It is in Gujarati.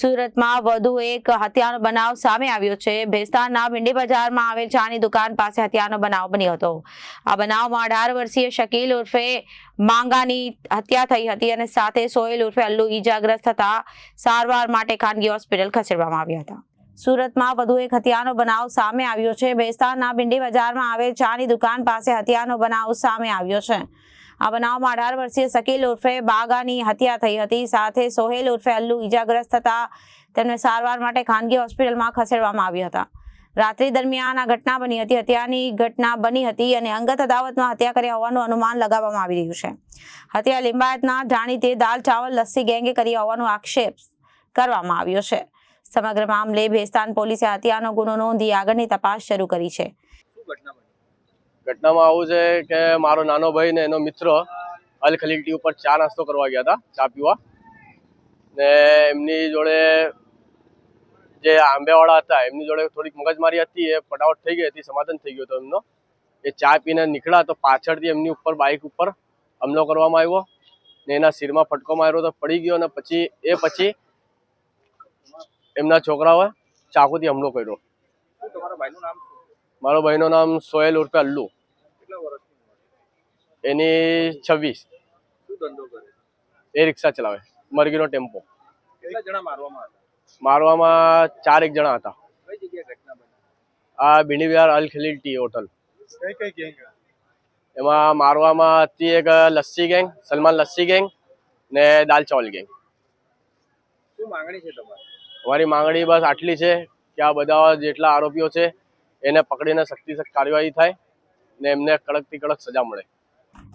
સુરતમાં વધુ એક હત્યાનો બનાવ સામે આવ્યો છે. ભેસ્તાનના ભીંડી બજારમાં આવેલ ચાની દુકાન પાસે હત્યાનો બનાવ બન્યો હતો. આ બનાવમાં અઢાર વર્ષીય શકીલ ઉર્ફે માંગાની હત્યા થઈ હતી અને સાથે સોહેલ ઉર્ફે અલ્લુ ઈજાગ્રસ્ત થતા સારવાર માટે ખાનગી હોસ્પિટલ ખસેડવામાં આવ્યા હતા. સુરતમાં વધુ એક હત્યાનો બનાવ સામે આવ્યો છે. ભેસ્તાનના ભીંડી બજારમાં આવેલ ચાની દુકાન પાસે હત્યાનો બનાવ સામે આવ્યો છે. આ બનાવમાં અઢાર વર્ષીય શકીલ ઉર્ફે બાગાની હત્યા થઈ હતી. સાથે સોહેલ ઉર્ફે અલ્લુ ઇજાગ્રસ્ત થતા તેમને સારવાર માટે ખાનગી હોસ્પિટલમાં ખસેડવામાં આવ્યા હતા. રાત્રિ દરમિયાન આ ઘટના બની હતી. હત્યાની ઘટના બની હતી અને અંગત અદાવતમાં હત્યા કર્યા હોવાનું અનુમાન લગાવવામાં આવી રહ્યું છે. હત્યા લિંબાયતના જાણીતે દાલ, ચાવલ, લસ્સી ગેંગે કરી હોવાનો આક્ષેપ કરવામાં આવ્યો છે. સમગ્ર મામલે ભેસ્તાન પોલીસે હત્યાનો ગુનો નોંધી આગળની તપાસ શરૂ કરી છે. ઘટનામાં આવું છે કે મારો નાનો ભાઈ ને એનો મિત્ર અલ ખલીટી ઉપર ચા નાસ્તો કરવા ગયા હતા ચા પીવા. ને એમની જોડે જે આંબેવાળા હતા એમની જોડે થોડીક મગજમારી હતી એ ફટાફટ થઈ ગઈ હતી સમાધાન થઈ ગયું હતું એમનો. એ ચા પીને નીકળ્યા તો પાછળથી એમની ઉપર બાઇક ઉપર હમલો કરવામાં આવ્યો ને એના શિરમાં ફટકો માર્યો તો પડી ગયો અને પછી એ પછી એમના છોકરાઓએ ચાકુથી હમલો કર્યો. મારો ભાઈનું નામ સોહેલ ઉર્ફે અલ્લુ. એની છવ્વીસ. એ રિક્ષા ચલાવે મરગીનો ટેમ્પો. મારવામાં ચાર એક જણા હતા. આ ભીંડી વિહાર અલ ખલીલ ટી હોટલ. એમાં મારવામાં હતી એક લસ્સી ગેંગ સલમાન લસ્સી ગેંગ ને દાલ ચાવલ ગેંગ. અમારી માંગણી બસ આટલી છે કે આ બધા જેટલા આરોપીઓ છે એને પકડીને સખ્તી સખ્ત કાર્યવાહી થાય ને એમને કડકથી કડક સજા મળે.